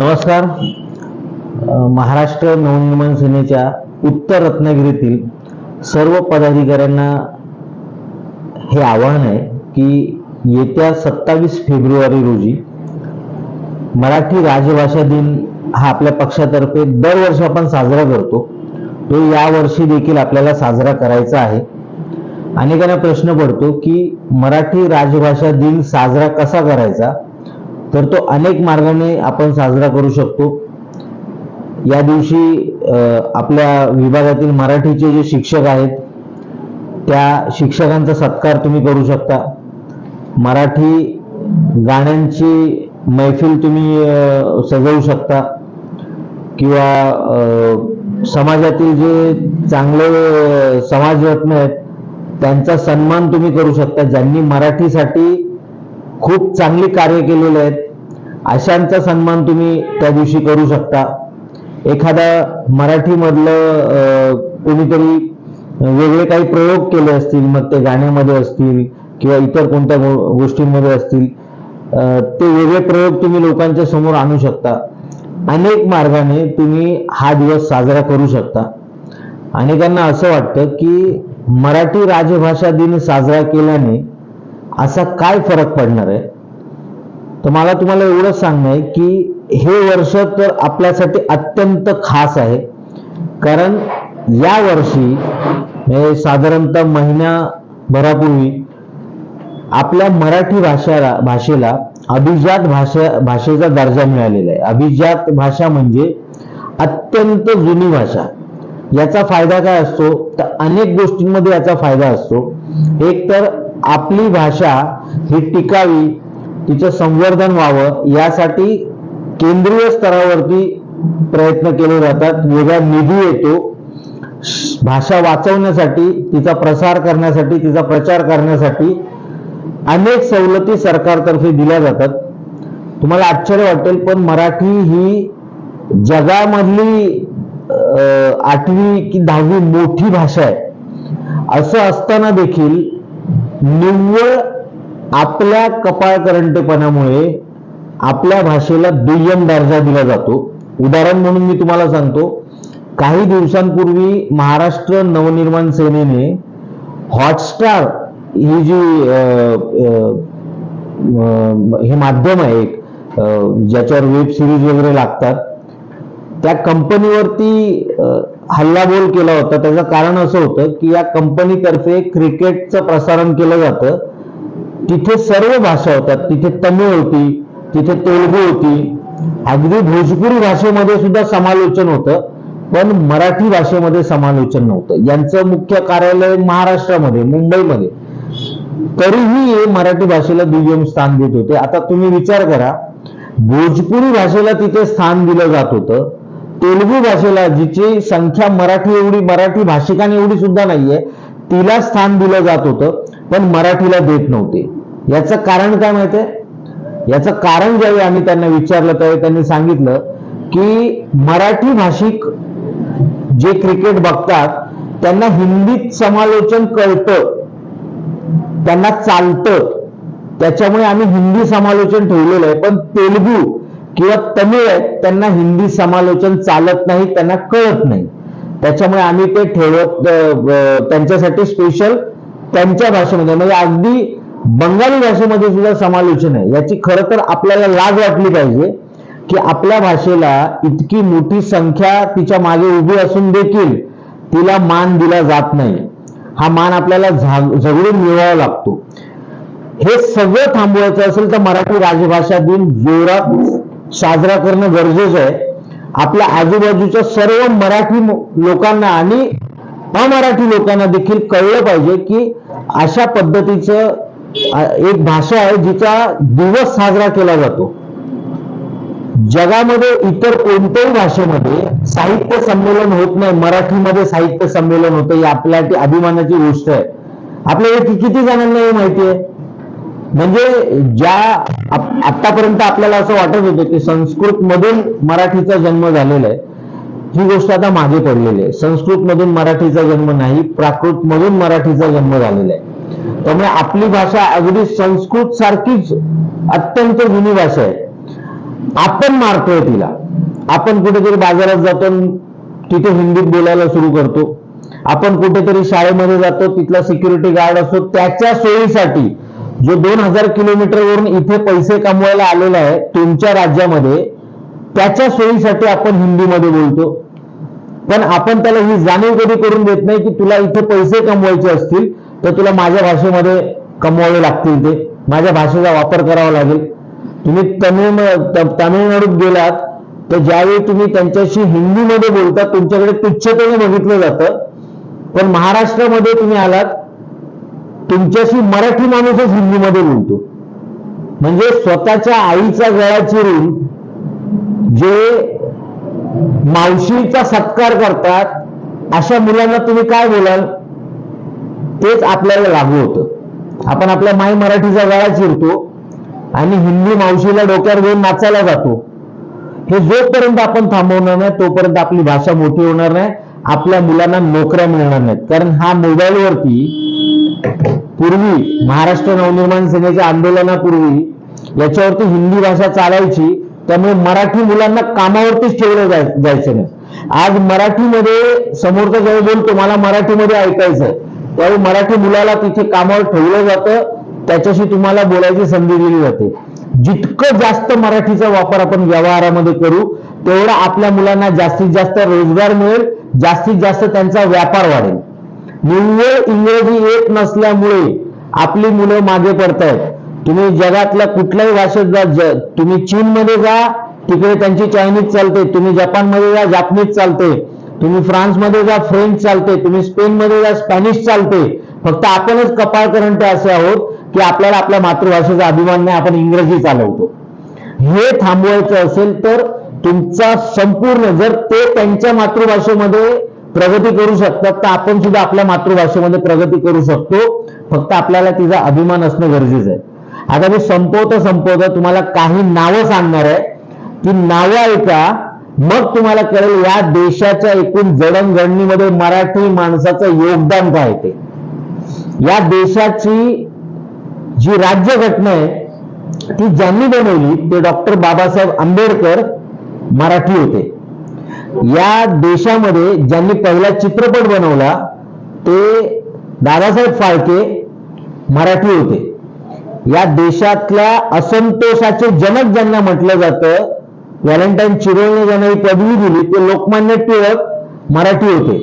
नमस्कार. महाराष्ट्र नवनिर्माण सेनेच्या उत्तर रत्नागिरीतील सर्व पदाधिकाऱ्यांना हे आवाहन आहे की येत्या सत्तावीस फेब्रुवारी रोजी मराठी राजभाषा दिन हा आपल्या पक्षातर्फे दरवर्षी आपण साजरा करतो. तो यावर्षी देखील आपल्याला साजरा करायचा आहे. अनेकांना प्रश्न पडतो की मराठी राजभाषा दिन साजरा कसा करायचा? तर तो अनेक मार्गाने आपण साजरा करू शकतो. या दिवशी आपल्या विभागातील मराठीचे जे शिक्षक आहेत त्या शिक्षकांचा सत्कार तुम्ही करू शकता. मराठी गाण्यांची मैफिल तुम्ही सजवू शकता. किंवा समाजातील जे चांगले समाजरत्न आहेत त्यांचा सन्मान तुम्ही करू शकता. ज्यांनी मराठीसाठी खूप चांगली कार्य केलेले आहेत. अशांचा सन्मान तुम्ही त्या दिवशी करू शकता. एखादा मराठीमधलं कोणीतरी वेगळे काही प्रयोग केले असतील मग ते गाण्यामध्ये असतील किंवा इतर कोणत्या गो- गोष्टींमध्ये असतील ते वेगळे प्रयोग तुम्ही लोकांच्या समोर आणू शकता. अनेक मार्गाने तुम्ही हा दिवस साजरा करू शकता. अनेकांना असं वाटतं की मराठी राजभाषा दिन साजरा केल्याने असा काय फरक पडणार आहे? तर मला तुम्हाला एवढंच सांगणं आहे की हे वर्ष तर आपल्यासाठी अत्यंत खास आहे. कारण या वर्षी साधारणतः महिन्याभरापूर्वी आपल्या मराठी भाषाला भाषेला अभिजात भाषा भाषेचा दर्जा मिळालेला आहे. अभिजात भाषा म्हणजे अत्यंत जुनी भाषा. याचा फायदा काय असतो? तर अनेक गोष्टींमध्ये याचा फायदा असतो. एक तर आपली भाषा ही टिकावी तिचं संवर्धन व्हावं यासाठी केंद्रीय स्तरावरती प्रयत्न केले जातात. वेगळा निधी येतो. भाषा वाचवण्यासाठी तिचा प्रसार करण्यासाठी तिचा प्रचार करण्यासाठी अनेक सवलती सरकारतर्फे दिल्या जातात. तुम्हाला आश्चर्य वाटेल पण मराठी ही जगामधली अं, आठवी की दहावी मोठी भाषा आहे. असं असताना देखील निव्वळ आपल्या कपाळकरंटेपणामुळे आपल्या भाषेला दुय्यम दर्जा दिला जातो. उदाहरण म्हणून मी तुम्हाला सांगतो. काही दिवसांपूर्वी महाराष्ट्र नवनिर्माण सेनेने हॉटस्टार ही जी हे माध्यम आहे एक ज्याच्यावर वेब सिरीज वगैरे लागतात त्या कंपनीवरती हल्लाबोल केला होता. त्याचं कारण असं होतं की या कंपनीतर्फे क्रिकेटचं प्रसारण केलं जातं. तिथे सर्व भाषा होतात तिथे तमिळ होती तिथे तेलुगू होती. अगदी भोजपुरी भाषेमध्ये सुद्धा समालोचन होतं पण मराठी भाषेमध्ये समालोचन नव्हतं. यांचं मुख्य कार्यालय महाराष्ट्रामध्ये मुंबईमध्ये. तरीही हे मराठी भाषेला दुय्यम स्थान देत होते. आता तुम्ही विचार करा भोजपुरी भाषेला तिथे स्थान दिलं जात होतं. तेलुगू भाषेला जिची संख्या मराठी एवढी मराठी भाषिकांनी एवढी सुद्धा नाहीये तिला स्थान दिलं जात होतं पण मराठीला देत नव्हते. याचं कारण काय माहितीये याचं कारण ज्यावेळी आम्ही त्यांना विचारलं त्यावेळी त्यांनी सांगितलं की मराठी भाषिक जे क्रिकेट बघतात त्यांना हिंदीत समालोचन कळतं त्यांना चालतं. त्याच्यामुळे आम्ही हिंदी समालोचन ठेवलेलं आहे पण तेलुगू किंवा तमिळ आहेत त्यांना हिंदी समालोचन चालत नाही त्यांना कळत नाही. त्याच्यामुळे आम्ही ते ठेवत त्यांच्यासाठी स्पेशल त्यांच्या भाषेमध्ये म्हणजे अगदी बंगाली भाषेमध्ये सुद्धा समालोचन आहे. याची खरं तर आपल्याला लाज वाटली पाहिजे की आपल्या भाषेला इतकी मोठी संख्या तिच्यामागे उभी असून देखील तिला मान दिला जात नाही. हा मान आपल्याला झगडून मिळवावा लागतो. हे सगळं थांबवायचं असेल तर मराठी राजभाषा दिन जोरात साजरा करणं गरजेचं आहे. आपल्या आजूबाजूच्या सर्व मराठी लोकांना आणि अमराठी लोकांना देखील कळलं पाहिजे की अशा पद्धतीचं एक भाषा आहे जिचा दिवस साजरा केला जातो. जगामध्ये इतर कोणत्याही भाषेमध्ये साहित्य संमेलन होत नाही मराठीमध्ये साहित्य संमेलन होतं ही आपल्या अभिमानाची गोष्ट आहे. आपल्याला कि- किती जणांना हे माहिती आहे? म्हणजे ज्या आतापर्यंत आपल्याला असं वाटत होतं की संस्कृत मधून मराठीचा जन्म झालेला आहे ही गोष्ट आता मागे पडलेली आहे. संस्कृत मधून मराठीचा जन्म नाही प्राकृत मधून मराठीचा जन्म झालेला आहे. त्यामुळे आपली भाषा अगदी संस्कृत सारखीच अत्यंत जुनी भाषा आहे. आपण मारतोय तिला. आपण कुठेतरी बाजारात जातो तिथे हिंदीत बोलायला सुरू करतो. आपण कुठेतरी शाळेमध्ये जातो तिथला सिक्युरिटी गार्ड असतो त्याच्या सोयीसाठी जो दोन हजार किलोमीटरवरून इथे पैसे कमवायला आलेला आहे तुमच्या राज्यामध्ये त्याच्या सोयीसाठी आपण हिंदीमध्ये बोलतो. पण आपण त्याला ही जाणीव कधी करून देत नाही की तुला इथे पैसे कमवायचे असतील तर तुला माझ्या भाषेमध्ये कमवावे लागतील ते. माझ्या भाषेचा वापर करावा लागेल. तुम्ही तमिळ तामिळनाडूत गेलात तर ज्यावेळी तुम्ही त्यांच्याशी हिंदीमध्ये बोलता तुमच्याकडे तुच्छतेने बघितलं जातं. पण महाराष्ट्रामध्ये तुम्ही आलात तुमच्याशी मराठी माणूसच हिंदीमध्ये बोलतो. म्हणजे स्वतःच्या आईचा गळा चिरून जे मावशीचा सत्कार करतात अशा मुलांना तुम्ही काय बोलाल? तेच आपल्याला लागू होतं. आपण आपल्या माई मराठीचा गळा चिरतो आणि हिंदी मावशीला डोक्यावर घेऊन नाचायला जातो. हे जोपर्यंत आपण थांबवणार नाही तोपर्यंत आपली भाषा मोठी होणार नाही आपल्या मुलांना नोकऱ्या मिळणार नाहीत. कारण हा मोबाईलवरती पूर्वी महाराष्ट्र नवनिर्माण सेनेच्या आंदोलनापूर्वी याच्यावरती हिंदी भाषा चालायची त्यामुळे मराठी मुलांना कामावरतीच ठेवलं जाय जायचं नाही. आज मराठीमध्ये समोरचा जेव्हा बोलतो मला मराठीमध्ये ऐकायचं त्यावेळी मराठी मुलाला तिथे कामावर ठेवलं जातं त्याच्याशी तुम्हाला बोलायची संधी दिली जाते. जितकं जास्त मराठीचा वापर आपण व्यवहारामध्ये करू तेवढा आपल्या मुलांना जास्तीत जास्त रोजगार मिळेल जास्तीत जास्त त्यांचा व्यापार वाढेल. निव्वळ इंग्रजी येत नसल्यामुळे आपली मुलं मागे पडतायत. तुम्ही जगातल्या कुठल्याही भाषेत जा तुम्ही चीनमध्ये जा तिकडे त्यांची चायनीज चालते. तुम्ही जपानमध्ये जा जापनीज चालते. तुम्ही फ्रान्समध्ये जा फ्रेंच चालते. तुम्ही स्पेनमध्ये जा स्पॅनिश चालते. फक्त आपणच कपाळ करंटे असे आहोत की आपल्याला आपल्या मातृभाषेचा अभिमान नाही आपण इंग्रजी चालवतो. हे थांबवायचं असेल तर तुमचा संपूर्ण जर ते त्यांच्या मातृभाषेमध्ये प्रगती करू शकतात तर आपण सुद्धा आपल्या मातृभाषेमध्ये प्रगती करू शकतो. फक्त आपल्याला तिचा अभिमान असणं गरजेचं आहे. आता मी संपवता संपवता. तुम्हाला काही नावं सांगणार आहे. ती नावं ऐका. मग तुम्हाला कळेल या देशाच्या एकूण जडणघडणीमध्ये मराठी माणसाचं योगदान काय ते. या देशाची जी राज्यघटना आहे ती ज्यांनी बनवली ते डॉक्टर बाबासाहेब आंबेडकर मराठी होते. या देशामध्ये ज्यांनी पहिला चित्रपट बनवला ते दादासाहेब फाळके मराठी होते. या देशातल्या असंतोषाचे जनक ज्यांना म्हटलं जातं व्हॅलेंटाईन चिरोळने ज्यांना ही पदवी दिली ते लोकमान्य टिळक मराठी होते.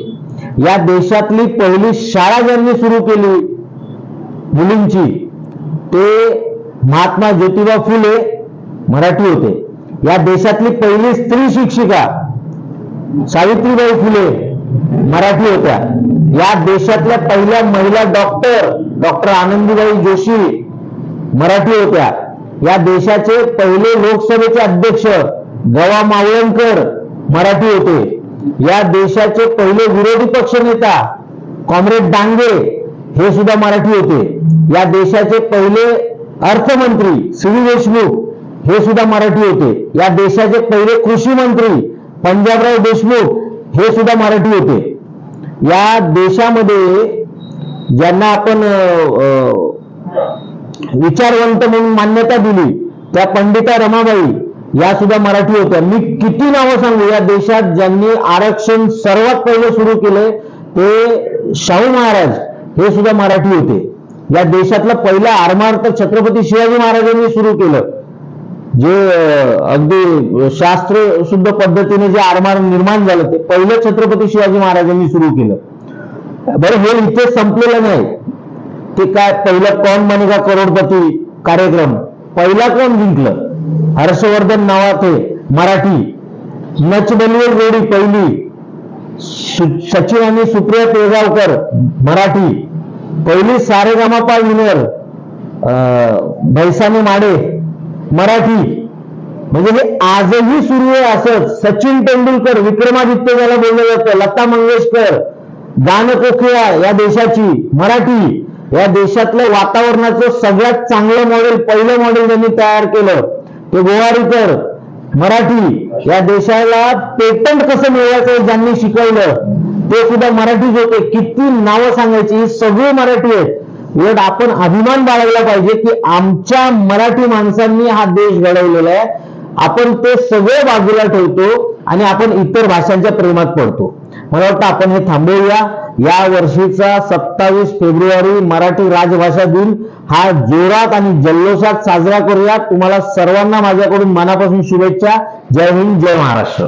या देशातली पहिली शाळा ज्यांनी सुरू केली मुलींची ते महात्मा ज्योतिबा फुले मराठी होते. या देशातली पहिली स्त्री शिक्षिका सावित्रीबाई फुले मराठी होत्या. या देशातल्या पहिल्या महिला डॉक्टर डॉक्टर आनंदीबाई जोशी मराठी होत्या. या देशाचे पहिले लोकसभेचे अध्यक्ष गवा मावळणकर मराठी होते. या देशाचे पहिले विरोधी पक्षनेता कॉम्रेड डांगे हे सुद्धा मराठी होते. या देशाचे पहिले अर्थमंत्री श्री देशमुख हे सुद्धा मराठी होते. या देशाचे पहिले कृषी मंत्री पंजाबराव देशमुख हे सुद्धा मराठी होते. या देशामध्ये ज्यांना आपण अं, विचारवंत म्हणून मान्यता दिली त्या पंडिता रमाबाई या सुद्धा मराठी होत्या. मी किती नावं सांगू? या देशात ज्यांनी आरक्षण सर्वात पहिले सुरू केले ते शाहू महाराज हे सुद्धा मराठी होते. या देशातलं पहिलं आरमार तर छत्रपती शिवाजी महाराजांनी सुरू केलं. जे अगदी शास्त्र शुद्ध पद्धतीने जे आरमार निर्माण झालं ते पहिलं छत्रपती शिवाजी महाराजांनी सुरू केलं. बरं हे इथे संपलेलं नाही. ते काय पहिलं कौन बनेगा करोडपती कार्यक्रम? पहिला कोण जिंकलं? हर्षवर्धन नावाचे मराठी. नच बलिये जोडी पहिली. सचिन आणि सुप्रिया पेगावकर मराठी. पहिली सारेगामापा विनर भैसाने माडे मराठी. म्हणजे हे आजही सुरू आहे असंच. सचिन तेंडुलकर विक्रमादित्य ज्याला बोललं जातं. लता मंगेशकर गानकोकिळा या देशाची मराठी. या देशातलं वातावरणाचं सगळ्यात चांगलं मॉडेल पहिलं मॉडेल त्यांनी तयार केलं. ते गोवारीकर मराठी. या देशाला पेटंट कसं मिळवायचं ज्यांनी शिकवलं ते सुद्धा मराठीच होते. किती नावं सांगायची? सगळी मराठी आहेत. उलट आपण अभिमान बाळगला पाहिजे की आमच्या मराठी माणसांनी हा देश घडवलेला आहे. आपण ते सगळे बाजूला ठेवतो आणि आपण इतर भाषांच्या प्रेमात पडतो. मला वाटतं आपण हे थांबवूया. या वर्षीचा सत्तावीस फेब्रुवारी मराठी राजभाषा दिन हा जोरात आणि जल्लोषात साजरा करूया. तुम्हाला सर्वांना माझ्याकडून मनापासून शुभेच्छा. जय हिंद जय महाराष्ट्र.